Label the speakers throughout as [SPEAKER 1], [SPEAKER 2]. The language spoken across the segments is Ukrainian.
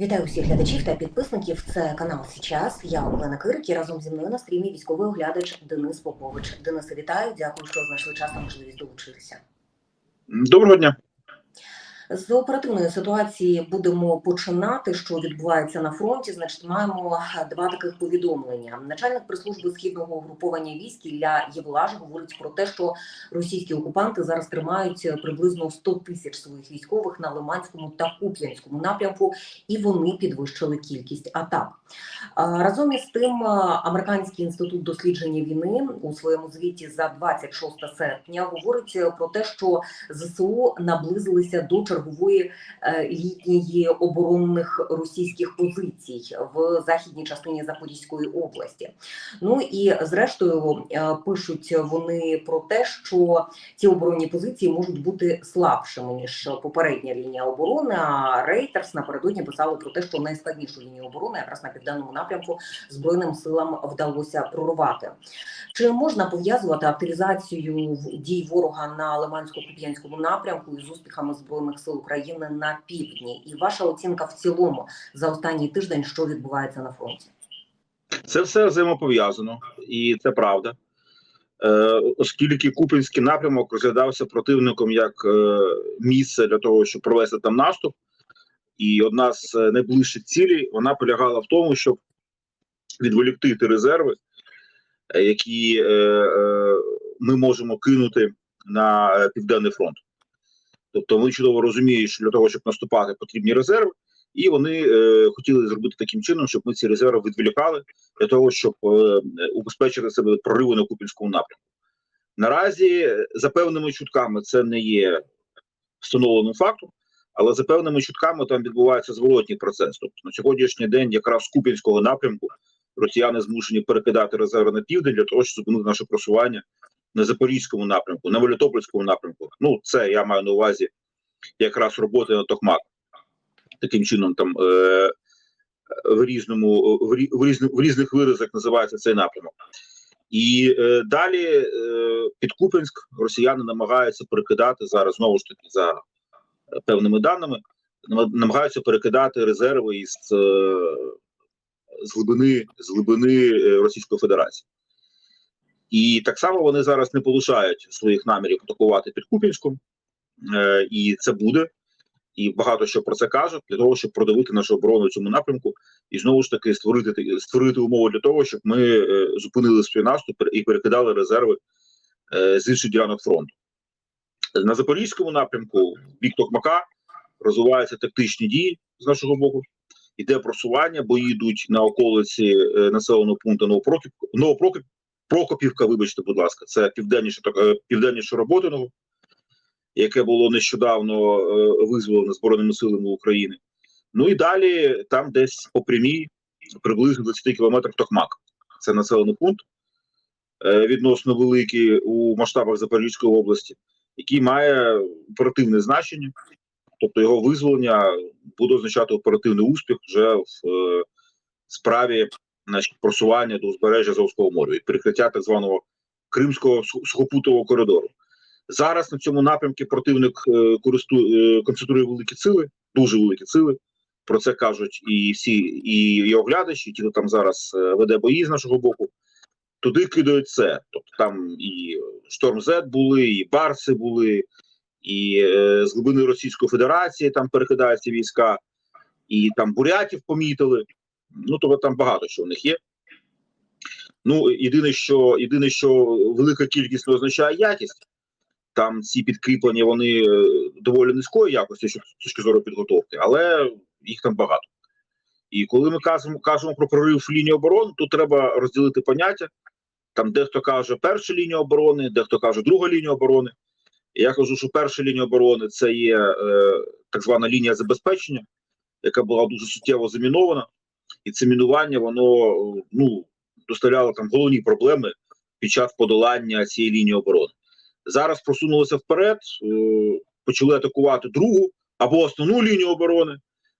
[SPEAKER 1] Вітаю всіх глядачів та підписників. Це канал Січас. Я Олена Кирик і разом зі мною на стрімі військовий оглядач Денис Попович. Денисе, вітаю. Дякую, що знайшли час та можливість долучитися.
[SPEAKER 2] Доброго дня.
[SPEAKER 1] З оперативної ситуації будемо починати. Що відбувається на фронті? Значить, маємо два таких повідомлення. Начальник прес-служби східного угруповання військ Ілля Євлаш говорить про те, що російські окупанти зараз тримають приблизно 100 тисяч своїх військових на Лиманському та Куп'янському напрямку, і вони підвищили кількість атак. Разом із тим, американський інститут дослідження війни у своєму звіті за 26 серпня говорить про те, що ЗСУ наблизилися до чергової е, лінії оборонних російських позицій в західній частині Запорізької області. Ну і зрештою е, пишуть вони про те, що ці оборонні позиції можуть бути слабшими ніж попередня лінія оборони. А Рейтерс напередодні писали про те, що найскладнішу лінію оборони якраз на південному напрямку збройним силам вдалося прорвати. Чи можна пов'язувати активізацію дій ворога на Лимансько-Куп'янському напрямку із успіхами збройних сил України на півдні? І ваша оцінка в цілому за останній тиждень, що відбувається на фронті?
[SPEAKER 2] Це все взаємопов'язано, і це правда. Е, оскільки Купінський напрямок розглядався противником як е, місце для того, щоб провести там наступ, і одна з е, найближчих цілей вона полягала в тому, щоб відволікти ті резерви, е, які е, е, ми можемо кинути на е, південний фронт. Тобто, ми чудово розуміємо, що для того, щоб наступати, потрібні резерви. І вони е, хотіли зробити таким чином, щоб ми ці резерви відволікали для того, щоб е, убезпечити себе прориву на Купінському напрямку. Наразі, е, за певними чутками, це не є встановленим фактом, але за певними чутками там відбувається зворотній процес. Тобто на сьогоднішній день, якраз з Купінського напрямку, росіяни змушені перекидати резерви на південь для того, щоб зупинити наше просування на Запорізькому напрямку, на Мелітопольському напрямку. Ну, це я маю на увазі якраз роботи на Тохмак таким чином там е, в різному в, різних, в різних виразах називається цей напрямок. І е, далі е, під Купенськ росіяни намагаються перекидати зараз знову ж таки за певними даними, нама- намагаються перекидати резерви із е, з глибини з глибини е, Російської Федерації. І так само вони зараз не полишають своїх намірів атакувати під Купінськом, е, і це буде і багато що про це кажуть для того, щоб продавити нашу оборону в цьому напрямку, і знову ж таки створити створити умови для того, щоб ми е, зупинили свій наступ і перекидали резерви е, з інших ділянок фронту. На запорізькому напрямку, бік Токмака, розвиваються тактичні дії з нашого боку. Іде просування, бої йдуть на околиці е, населеного пункту Новопрокіп, Новопрокіп, Прокопівка, вибачте, будь ласка, це південніше, е, південніше Роботиного яке було нещодавно е, визволене Збройними силами України. Ну і далі там десь по прямій, приблизно 20 кілометрах Токмак. Це населений пункт е, відносно великий у масштабах Запорізької області, який має оперативне значення, тобто його визволення буде означати оперативний успіх вже в справі значить, просування до узбережжя Азовського моря і перекриття так званого Кримського сухопутового коридору. Зараз на цьому напрямку противник е, е, концентрує великі сили, дуже великі сили. Про це кажуть і всі, і, оглядачі, ті, хто там зараз е, веде бої з нашого боку. Туди кидають це. Тобто там і Шторм Зет були, і Барси були, і е, з глибини Російської Федерації там перекидаються війська, і там бурятів помітили. Ну тобто там багато що в них є. Ну, єдине, що єдине, що велика кількість не означає якість там ці підкріплення вони е, доволі низької якості що- з точки зору підготовки, але їх там багато. І коли ми кажемо, кажемо про прорив лінії оборони, тут треба розділити поняття. Там дехто каже перша лінія оборони, дехто каже друга лінія оборони. Я кажу, що перша лінія оборони це є е, так звана лінія забезпечення, яка була дуже суттєво замінована, і це мінування воно ну доставляло там головні проблеми під час подолання цієї лінії оборони зараз просунулися вперед, е, почали атакувати другу або основну лінію оборони.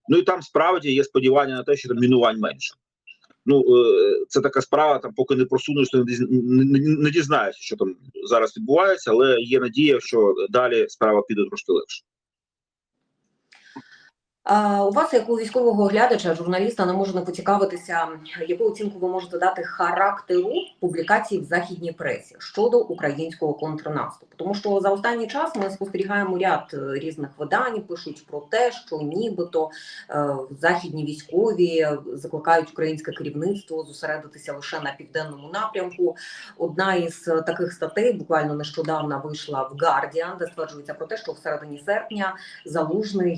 [SPEAKER 2] Ну і там справді є сподівання на те, що там мінувань менше. Ну е, це така справа, там поки не не, не, не дізнаєшся, що там зараз відбувається, але є надія, що далі справа піде трошки легше.
[SPEAKER 1] У вас, як у військового оглядача, журналіста, не можу не поцікавитися, яку оцінку ви можете дати характеру публікацій в західній пресі щодо українського контрнаступу. Тому що за останній час ми спостерігаємо ряд е, різних видань, пишуть про те, що нібито е, західні військові закликають українське керівництво зосередитися лише на південному напрямку. Одна із таких статей буквально нещодавно вийшла в Guardian, де стверджується про те, що в середині серпня залужний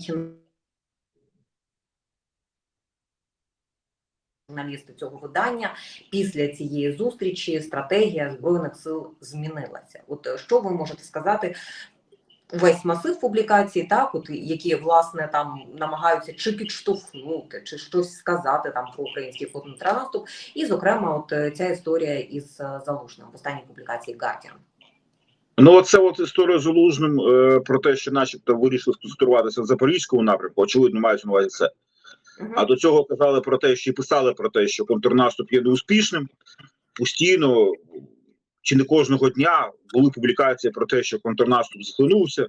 [SPEAKER 1] журналісти цього видання після цієї зустрічі стратегія збройних сил змінилася. От е, що ви можете сказати? Весь масив публікацій, так от які власне там намагаються чи підштовхнути, чи щось сказати там про український контрнаступ, і зокрема, от е, ця історія із е, залужним в останній публікації Guardian.
[SPEAKER 2] Ну, оце от історія з Залужним про те, що, начебто, вирішили сконцентруватися на запорізькому напрямку. Очевидно, мають на увазі це. А до цього казали про те, що і писали про те, що контрнаступ є неуспішним. Постійно чи не кожного дня були публікації про те, що контрнаступ захлинувся,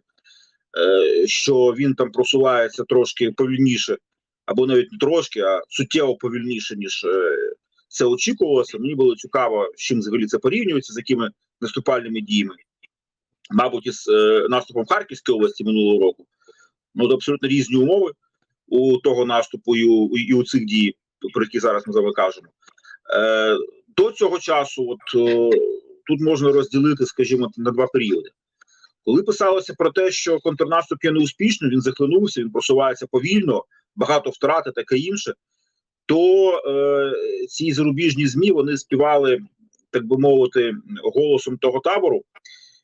[SPEAKER 2] е, що він там просувається трошки повільніше, або навіть не трошки, а суттєво повільніше, ніж е, це очікувалося. Мені було цікаво, з чим взагалі це порівнюється, з якими наступальними діями. Мабуть, із е, наступом в Харківській області минулого року. Ну, абсолютно різні умови у того наступу і у, і у цих дій, про які зараз ми з вами кажемо. Е, до цього часу, от е, тут можна розділити, скажімо, на два періоди. Коли писалося про те, що контрнаступ є неуспішним, він захлинувся, він просувається повільно, багато втрат і таке інше, то е, ці зарубіжні ЗМІ вони співали, так би мовити, голосом того табору,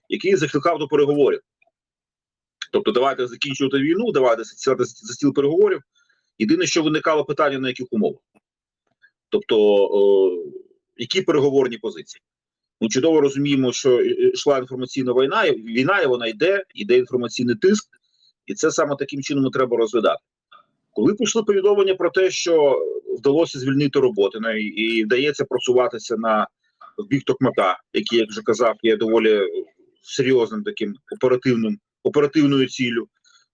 [SPEAKER 2] який закликав до переговорів. Тобто, давайте закінчувати війну, давайте сідати за стіл переговорів. Єдине, що виникало питання, на яких умовах. Тобто, е, які переговорні позиції. Ми чудово розуміємо, що йшла інформаційна війна, війна, і вона йде, йде інформаційний тиск, і це саме таким чином і треба розглядати. Коли пішли повідомлення про те, що вдалося звільнити роботи ну, і, вдається просуватися на бік Токмака, який, як вже казав, є доволі серйозним таким оперативним оперативною ціллю,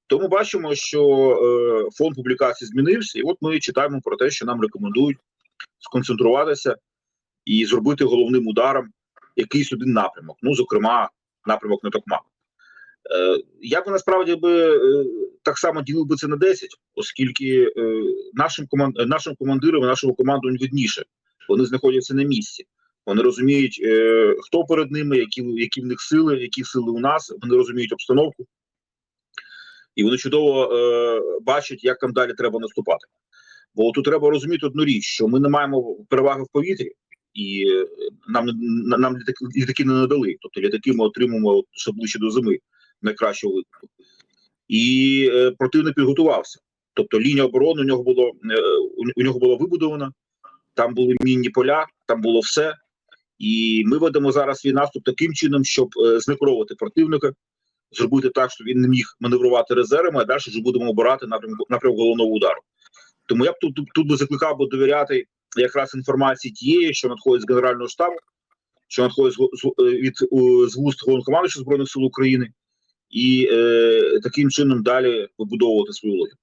[SPEAKER 2] то ми бачимо, що е, фонд публікацій змінився, і от ми читаємо про те, що нам рекомендують сконцентруватися і зробити головним ударом якийсь один напрямок, ну зокрема, напрямок на Токмак. Е, я би насправді би е, так само ділив би це на 10, оскільки е, нашим команд нашим командирам, нашому команду видніше. Вони знаходяться на місці. Вони розуміють, е, хто перед ними, які, які в них сили, які сили у нас. Вони розуміють обстановку, і вони чудово е, бачать, як там далі треба наступати. Бо тут треба розуміти одну річ, що ми не маємо переваги в повітрі, і е, нам нам, літаки, літаки не надали. Тобто літаки ми отримуємо ще ближче до зими, найкращого випадку. І е, противник підготувався. Тобто лінія оборони у нього було е, у нього була вибудована, там були мінні поля, там було все. І ми ведемо зараз свій наступ таким чином, щоб е, знекровувати противника, зробити так, щоб він не міг маневрувати резервами, а далі вже будемо обирати напрямок напрямок головного удару. Тому я б тут тут би закликав би довіряти якраз інформації тієї, що надходить з Генерального штабу, що надходить з, з, від з вуст головнокомандуючого збройних сил України, і е, таким чином далі вибудовувати свою логіку.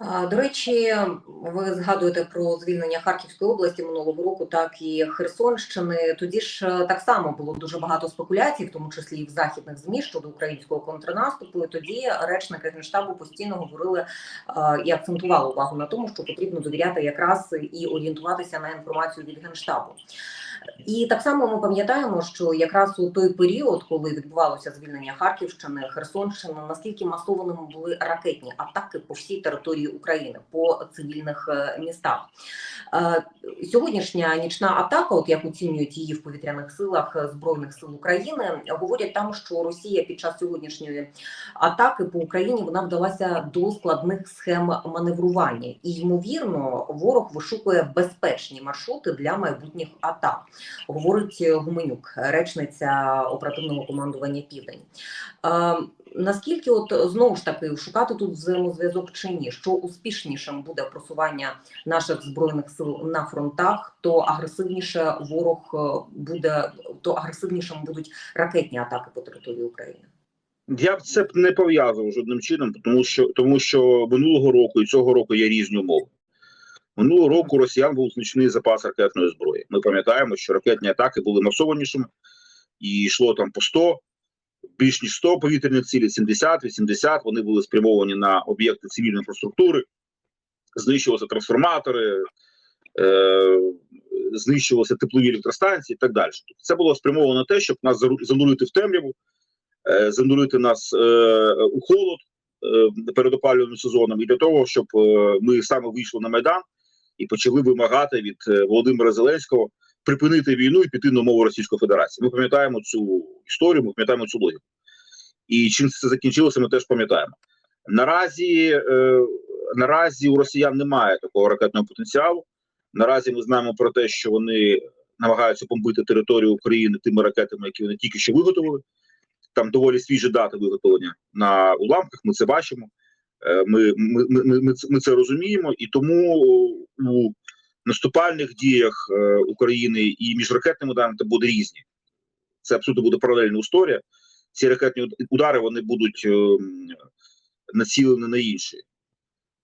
[SPEAKER 1] До речі, ви згадуєте про звільнення Харківської області минулого року, так і Херсонщини. Тоді ж е, так само було дуже багато спекуляцій, в тому числі і в західних змі щодо українського контрнаступу. І тоді речники генштабу постійно говорили і акцентували увагу на тому, що потрібно довіряти якраз і орієнтуватися на інформацію від генштабу. І так само ми пам'ятаємо, що якраз у той період, коли відбувалося звільнення Харківщини, Херсонщини, наскільки масованими були ракетні атаки по всій території України, по цивільних е, містах. Е, Сьогоднішня нічна атака, от як оцінюють її в повітряних силах е, збройних сил України, говорять там, що Росія під час сьогоднішньої атаки по Україні вона вдалася до складних схем маневрування, і ймовірно, ворог вишукує безпечні маршрути для майбутніх атак говорить Гуменюк, речниця оперативного командування Південь. Е, наскільки, от знову ж таки, шукати тут взаємозв'язок чи ні? Що успішнішим буде просування наших збройних сил на фронтах, то агресивніше ворог е, буде, то агресивнішим будуть ракетні атаки по території України.
[SPEAKER 2] Я б це б не пов'язував жодним чином, тому що тому що минулого року і цього року є різні умови. Минулого року росіян був значний запас ракетної зброї. Ми пам'ятаємо, що ракетні атаки були масованішими, і йшло там по 100, більш ніж 100 повітряних цілей, 70, 80, вони були спрямовані на об'єкти цивільної інфраструктури, знищувалися трансформатори, е, знищувалися теплові електростанції і так далі. Тобто це було спрямовано на те, щоб нас занурити в темряву, е, занурити нас е, у холод е, перед опалювальним сезоном, і для того, щоб е, ми саме вийшли на майдан і почали вимагати від е, Володимира Зеленського припинити війну і піти на мову Російської Федерації. Ми пам'ятаємо цю історію, ми пам'ятаємо цю логіку. І чим це закінчилося, ми теж пам'ятаємо. Наразі, е, наразі у росіян немає такого ракетного потенціалу. Наразі ми знаємо про те, що вони намагаються бомбити територію України тими ракетами, які вони тільки що виготовили. Там доволі свіжі дати виготовлення на уламках. Ми це бачимо. Е, Ми, ми, ми, ми, це розуміємо, і тому у наступальних діях е, України і між ракетними ударами буде різні. Це абсолютно буде паралельна історія. Ці ракетні удари вони будуть е, націлені на інші,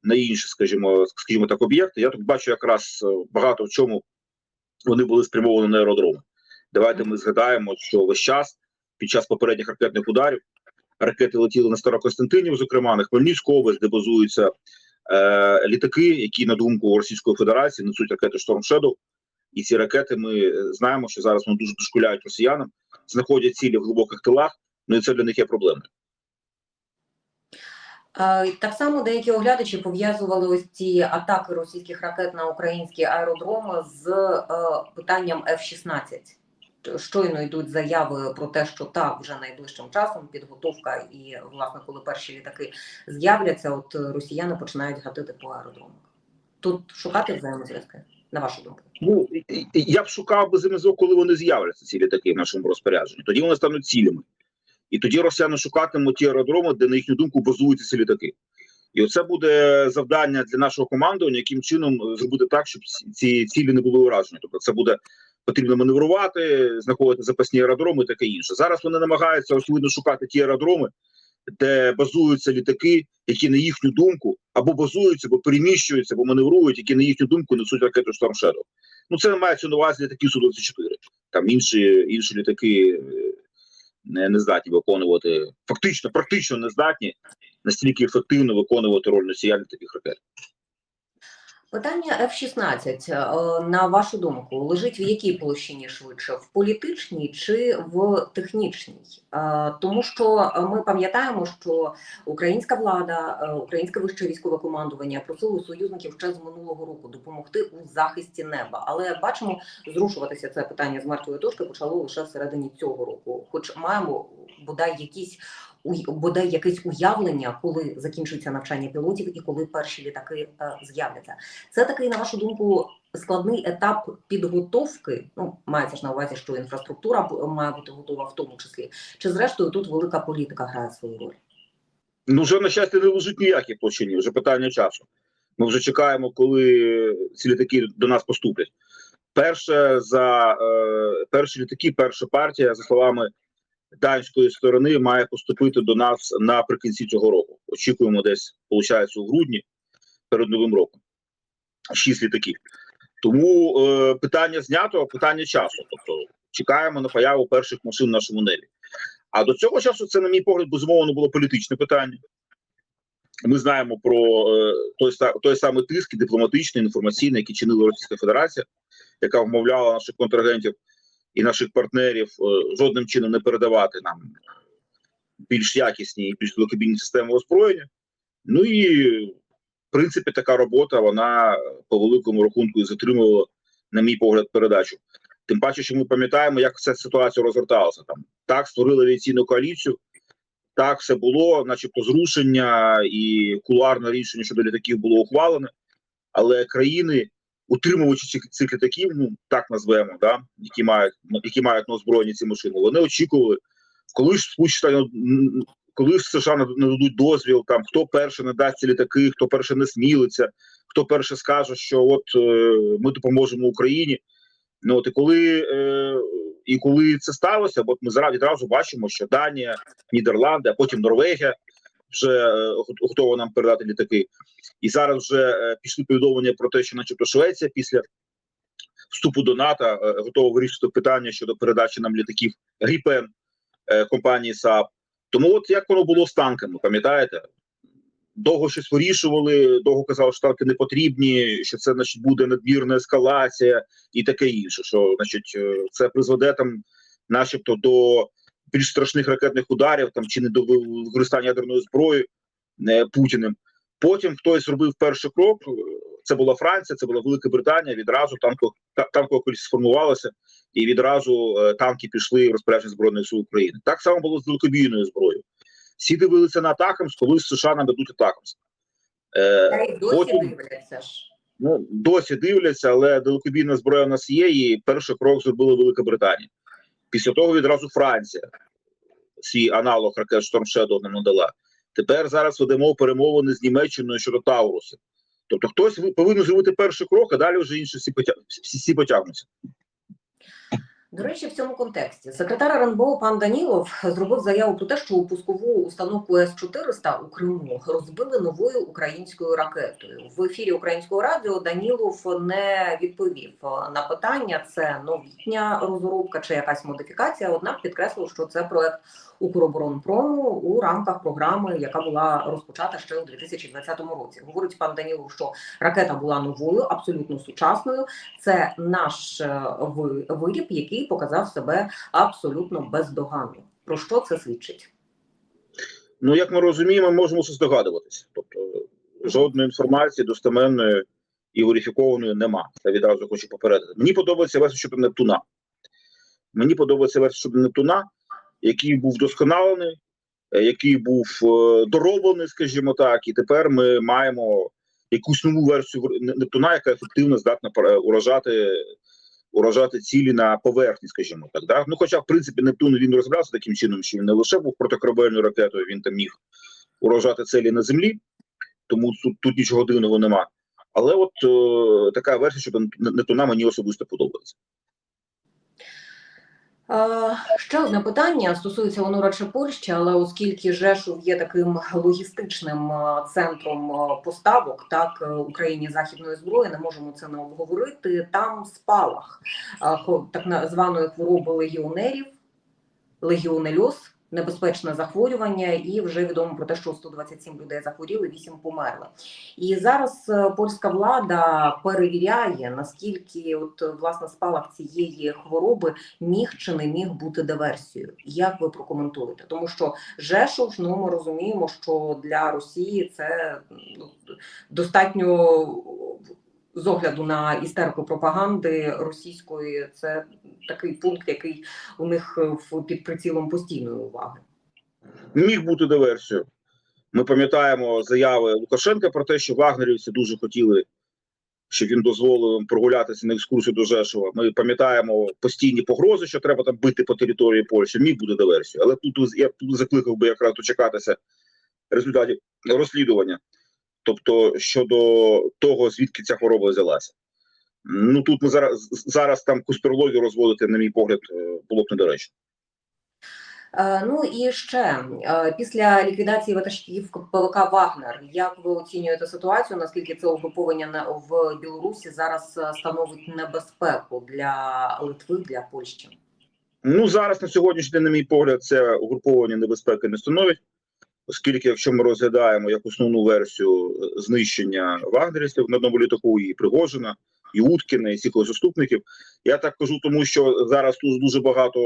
[SPEAKER 2] на інші, скажімо, скажімо так, об'єкти. Я тут бачу якраз е, багато в чому вони були спрямовані на аеродроми. Давайте ми згадаємо, що весь час під час попередніх ракетних ударів ракети летіли на Старокостянтинів, зокрема на Хмельницьку область, де базуються е, літаки, які на думку Російської Федерації несуть ракети Storm Shadow. І ці ракети ми знаємо, що зараз вони дуже дошкуляють росіянам, знаходять цілі в глибоких тилах. Ну і це для них є проблемою.
[SPEAKER 1] Е, Так само деякі оглядачі пов'язували ось ці атаки російських ракет на українські аеродроми з е, питанням F-16. Щойно йдуть заяви про те, що так, вже найближчим часом підготовка, і власне, коли перші літаки з'являться, от росіяни починають гатити по аеродромах. Тут шукати взаємозв'язки, на вашу думку.
[SPEAKER 2] Ну я б шукав би зв'язок, коли вони з'являться, ці літаки в нашому розпорядженні. Тоді вони стануть цілями. І тоді росіяни шукатимуть ті аеродроми, де на їхню думку базуються ці літаки. І оце буде завдання для нашого командування, яким чином зробити так, щоб ці цілі не були уражені. Тобто, це буде потрібно маневрувати, знаходити запасні аеродроми таке інше. Зараз вони намагаються очевидно шукати ті аеродроми, де базуються літаки, які на їхню думку або базуються, або переміщуються, або маневрують, які на їхню думку несуть ракету Storm Shadow. Ну це мається на увазі літаки Су-24. Там інші, інші літаки е, не, не здатні виконувати, фактично, практично не здатні настільки ефективно виконувати роль носія таких ракет.
[SPEAKER 1] Питання F-16, е, на вашу думку, лежить в якій площині швидше? В політичній чи в технічній? Е, Тому що ми пам'ятаємо, що українська влада, е, українське вище військове командування просило союзників ще з минулого року допомогти у захисті неба. Але бачимо, зрушуватися це питання з мертвої точки почало лише всередині цього року. Хоч маємо бодай якісь бодай якесь уявлення, коли закінчується навчання пілотів і коли перші літаки е, з'являться. Це такий, на вашу думку, складний етап підготовки. Ну, мається ж на увазі, що інфраструктура має бути готова в тому числі. Чи зрештою тут велика політика грає свою роль?
[SPEAKER 2] Ну, вже, на щастя, не лежить ніякі площині, вже питання часу. Ми вже чекаємо, коли ці літаки до нас поступлять. Перше за е, перші літаки, перша партія, за словами данської сторони, має поступити до нас наприкінці цього року. Очікуємо десь, виходить, у грудні перед новим роком. Шість літаків. Тому е, питання знято, питання часу. Тобто чекаємо на появу перших машин в нашому небі. А до цього часу це, на мій погляд, безумовно було політичне питання. Ми знаємо про е, той, той самий тиск дипломатичний, інформаційний, який чинила Російська Федерація, яка вмовляла наших контрагентів і наших партнерів е, жодним чином не передавати нам більш якісні і більш далекобійні системи озброєння. Ну і в принципі така робота вона по великому рахунку і затримувала, на мій погляд, передачу. Тим паче, що ми пам'ятаємо, як ця ситуація розгорталася. Там так створили авіаційну коаліцію, так все було, начебто, зрушення і куларне рішення щодо літаків було ухвалене, але країни, утримувачі цих, цих літаків, ну так назвемо, да, які мають які мають на озброєнні ці машини, вони очікували, коли ж Сполучені коли ж США над- нададуть дозвіл, там хто перший надасть ці літаки, хто перший не смілиться, хто перший скаже, що от е, ми допоможемо Україні. Ну от і коли е, І коли це сталося, от ми відразу бачимо, що Данія, Нідерланди, а потім Норвегія вже е, готова нам передати літаки. І зараз вже е, пішли повідомлення про те, що, начебто, Швеція після вступу до НАТО е, готова вирішити питання щодо передачі нам літаків Гріпен компанії САП. Тому, от як воно було з танками, пам'ятаєте? Довго щось вирішували, довго казали, що танки не потрібні, що це значить буде надмірна ескалація і таке інше. Що значить, це призведе там, начебто, до більш страшних ракетних ударів, там чи не до ви- використання ядерної зброї е, Путіним. Потім хтось зробив перший крок. е, Це була Франція, це була Велика Британія. Відразу танко та- танкова коаліція сформувалася, і відразу е, танки пішли в розпорядження збройних сил України. Так само було з далекобійною зброєю. Всі дивилися на Атакамс, коли США нам дадуть Атакамс. Е,
[SPEAKER 1] досі
[SPEAKER 2] потім-
[SPEAKER 1] дивляться ж.
[SPEAKER 2] ну, досі дивляться, але далекобійна зброя у нас є, і перший крок зробила Велика Британія. Після того відразу Франція свій аналог ракет Shadow нам надала. Тепер зараз ведемо перемовини з Німеччиною щодо Тауруса. Тобто хтось ви- повинен зробити перший крок, а далі вже інші всі потягнуться.
[SPEAKER 1] До речі, в цьому контексті секретар РНБО пан Данілов зробив заяву про те, що у пускову установку С-400 у Криму розбили новою українською ракетою. В ефірі українського радіо Данілов не відповів на питання: це новітня розробка чи якась модифікація. Однак підкреслив, що це проект Укроборонпрому у рамках програми, яка була розпочата ще у 2020 році. Говорить пан Данілов, що ракета була новою, абсолютно сучасною. Це наш е, виріб, який показав себе абсолютно бездоганно. Про що це свідчить?
[SPEAKER 2] Ну, як ми розуміємо, можемо це здогадуватися. Тобто жодної інформації достеменної і верифікованої нема. Це відразу хочу попередити. Мені подобається версія щодо Нептуна. Мені подобається версія щодо Нептуна, який був досконалений, е, який був е, дороблений, скажімо так, і тепер ми маємо якусь нову версію Нептуна, яка ефективно здатна пора- уражати, цілі на поверхні, скажімо так. Да? Ну, хоча, в принципі, Нептун він розбирався таким чином, що він не лише був протикорабельною ракетою, він там міг уражати цілі на землі, тому тут, тут нічого дивного нема. Але от е, така версія що Нептуна мені особисто подобається.
[SPEAKER 1] Ще одне питання стосується воно радше Польщі, але оскільки Жешув є таким логістичним центром поставок, так е, Україні західної зброї, не можемо це не обговорити. Там спалах так званої хвороби легіонерів, легіонельоз, небезпечне захворювання, і вже відомо про те, що 127 людей захворіли, 8 померли. І зараз е, польська влада перевіряє наскільки от власне спалах цієї хвороби міг чи не міг бути диверсією. Як ви прокоментуєте? Тому що Жешув, ну ми розуміємо, що для Росії це ну, достатньо з огляду на істерку пропаганди російської. Це такий пункт, який у них е, під прицілом постійної уваги.
[SPEAKER 2] Міг бути диверсією. Ми пам'ятаємо заяви Лукашенка про те, що вагнерівці дуже хотіли, щоб він дозволив прогулятися на екскурсію до Жешова. Ми пам'ятаємо постійні погрози, що треба там бити по території Польщі. Міг бути диверсією. Але тут я тут закликав би якраз дочекатися результатів розслідування. Тобто щодо того, звідки ця хвороба взялася. Ну тут ми зараз зараз там конспірологію розводити, на мій погляд, е, було б недоречно.
[SPEAKER 1] Е, Ну і ще е, після ліквідації ватажків ПВК Вагнер, як ви оцінюєте ситуацію? Наскільки це угруповання в Білорусі зараз становить небезпеку для Литви, для Польщі?
[SPEAKER 2] Ну зараз на сьогоднішній день, на мій погляд, це угруповання небезпеки не становить, оскільки, якщо ми розглядаємо як основну версію е, знищення вагнерівців на одному літаку і Пригожина, і Уткіна, і всіх його заступників, я так кажу, тому що зараз тут дуже багато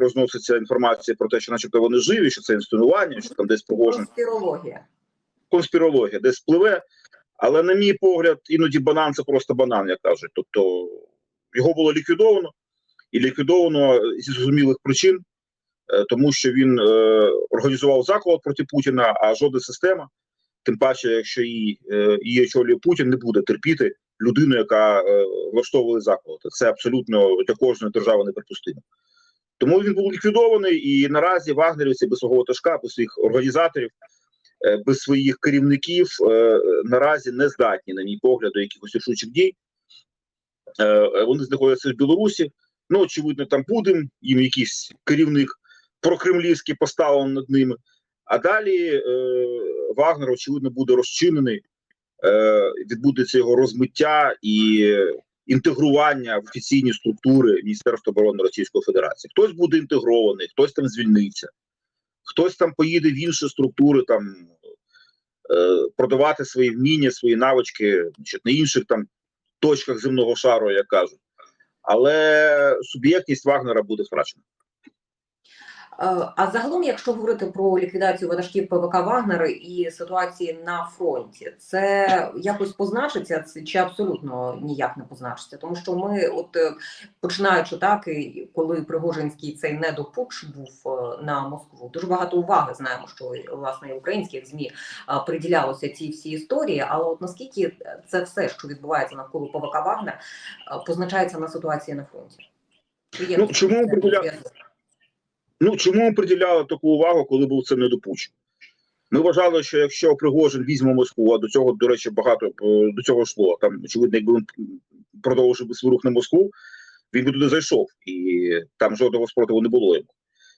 [SPEAKER 2] розноситься інформація про те, що, начебто, вони живі, що це інсценування, що там десь Пригожин
[SPEAKER 1] Конспірологія.
[SPEAKER 2] конспірологія десь пливе. Але, на мій погляд, іноді банан це просто банан, як кажуть. Тобто його було ліквідовано, і ліквідовано зі зрозумілих причин, тому що він е, організував заклад проти Путіна, а жодна система, тим паче, якщо її, е, її очолює Путін, не буде терпіти людину, яка е, влаштовує заклад. Це абсолютно для кожної держави неприпустимо. Тому він був ліквідований, і наразі вагнерівці без свого ташка, без своїх організаторів е, без своїх керівників е, наразі не здатні, на мій погляд, до якихось рішучих дій. Е, Вони знаходяться в Білорусі. Ну, очевидно, там Путін, їм якийсь керівник прокремлівський поставлений над ними. А далі е, Вагнер, очевидно, буде розчинений, е, відбудеться його розмиття і інтегрування в офіційні структури Міністерства оборони Російської Федерації. Хтось буде інтегрований, хтось там звільниться, хтось там поїде в інші структури, там е, продавати свої вміння, свої навички значить, на інших там точках земного шару, як кажуть. Але суб'єктність Вагнера буде втрачена.
[SPEAKER 1] Е, А загалом, якщо говорити про ліквідацію ватажків ПВК Вагнера і ситуації на фронті, це якось позначиться чи абсолютно ніяк не позначиться? Тому що ми, от е, починаючи так, і коли Пригожинський цей недопуч був е, на Москву, дуже багато уваги знаємо, що власне і українських змі приділялося цій всій історії. Але от наскільки це все, що відбувається навколо ПВК Вагнер, позначається на ситуації на фронті? Чи є
[SPEAKER 2] Ну, чому
[SPEAKER 1] це
[SPEAKER 2] приділя-
[SPEAKER 1] зв'язок?
[SPEAKER 2] Ну чому ми приділяли таку увагу, коли був це недопуч? Ми вважали, що якщо Пригожин візьме Москву, а до цього, до речі, багато е, до цього йшло. Там, очевидно, якби він продовжив свій рух на Москву, він би туди зайшов, і там жодного спротиву не було йому.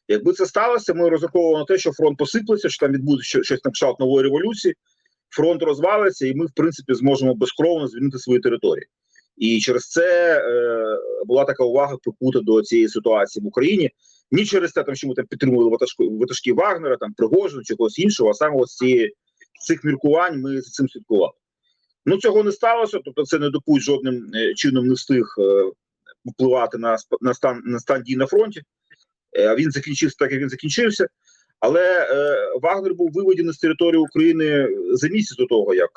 [SPEAKER 2] Якби це сталося, ми розраховували на те, що фронт посиплеться, що там відбудеться щось на кшталт нової революції, фронт розвалиться, і ми, в принципі, зможемо безкровно звільнити свої території. І через це е, була така увага прикута до цієї ситуації в Україні. Ні через те, там, що ми там підтримували ватажки, ватажки Вагнера, там Пригожина чи когось іншого, а саме ось цієї цих міркувань ми за цим слідкували. Ну цього не сталося, тобто це не допуть жодним е, чином не встиг е, впливати на, на стан на стан дій на фронті. Е, він закінчився так, як він закінчився. Але е, Вагнер був виведений з території України за місяць до того, як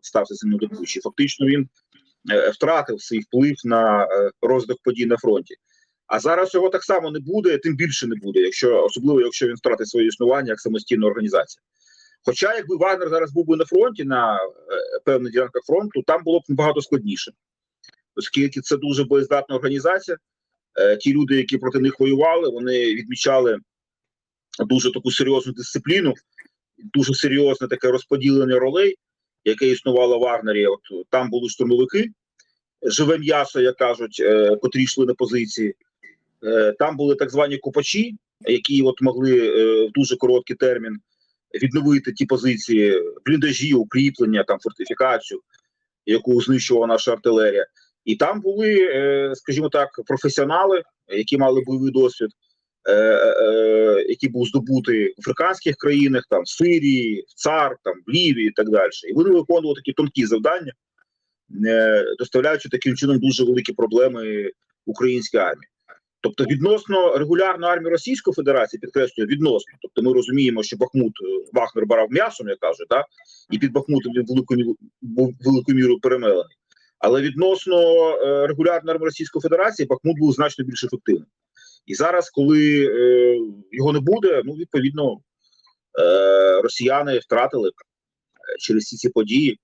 [SPEAKER 2] стався цим. Фактично він е, втратив свій вплив на розвиток подій на фронті. А зараз цього так само не буде, тим більше не буде, якщо особливо якщо він втратить своє існування як самостійна організація. Хоча, якби Вагнер зараз був би на фронті на е, певних ділянках фронту, там було б набагато складніше, оскільки це дуже боєздатна організація. Е, ті люди, які проти них воювали, вони відмічали дуже таку серйозну дисципліну, дуже серйозне таке розподілення ролей, яке існувало в Вагнері. От там були штурмовики, живе м'ясо, як кажуть, е, котрі йшли на позиції. Е, Там були так звані купачі, які от могли е, в дуже короткий термін відновити ті позиції, бліндажі, укріплення, там фортифікацію, яку знищувала наша артилерія. І там були, е, скажімо так, професіонали, які мали бойовий досвід, який був здобутий в африканських країнах, там в Сирії, в ЦАР, там в Лівії і так далі. І вони виконували такі тонкі завдання, доставляючи таким чином дуже великі проблеми українській армії. Тобто, відносно регулярної армії Російської Федерації, підкреслюю, відносно. Тобто, ми розуміємо, що Бахмут е, Вагнер брав м'ясом, як кажуть, да? і під Бахмутом він великою, був великою мірою перемелений. Але відносно е, регулярної армії Російської Федерації Бахмут був значно більш ефективним. І зараз, коли е, його не буде, ну відповідно е, росіяни втратили е, через всі ці події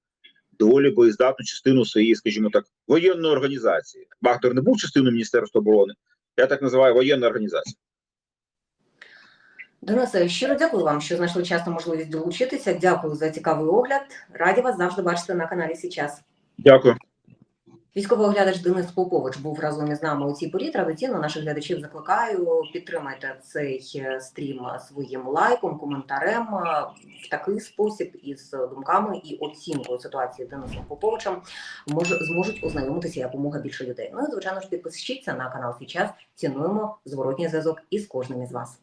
[SPEAKER 2] доволі боєздатну частину своєї, скажімо так, воєнної організації. Бахтер не був частиною Міністерства оборони. Я так називаю воєнна організація.
[SPEAKER 1] Денисе, щиро дякую вам, що знайшли час та можливість долучитися. Дякую за цікавий огляд. Раді вас завжди бачити на каналі Січас.
[SPEAKER 2] Дякую.
[SPEAKER 1] Військовий оглядач Денис Попович був разом із нами у цій порі. Традиційно наших глядачів закликаю підтримайте цей е, стрім своїм лайком, коментарем Е, в такий спосіб із думками і оцінкою ситуації з Денисом Поповичем може зможуть ознайомитися якомога більше людей. Ну і звичайно ж підпишіться на канал Січас. Цінуємо зворотній зв'язок із кожним із вас.